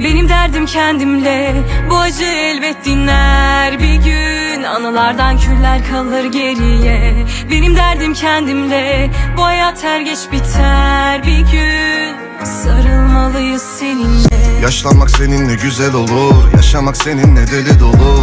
Benim derdim kendimle Bu acı elbet dinler. Bir gün Anılardan küller kalır geriye. Benim derdim kendimle Bu hayat her geç biter. Bir gün Sarılmalıyız seninle. Yaşlanmak seninle güzel olur. Yaşamak seninle deli dolu.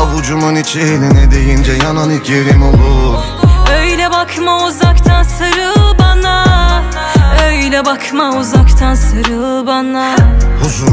Avucumun içi eline deyince yanan ilk yerim olur. Öyle bakma uzaktan sarıl bana. Öyle bakma uzaktan sarıl bana. Huzur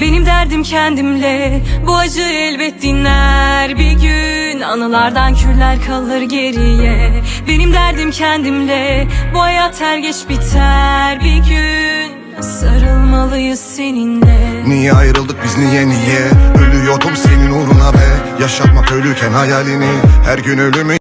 Benim derdim kendimle. Bu acı elbet dinler. Bir gün Anılardan küller kalır geriye. Benim derdim kendimle. Bu hayat her geç biter. Bir gün Sarılmalıyız seninle. Niye ayrıldık biz niye niye? Ölüyordum senin uğruna be. Yaşatmak ölüken hayalini. Her gün ölümü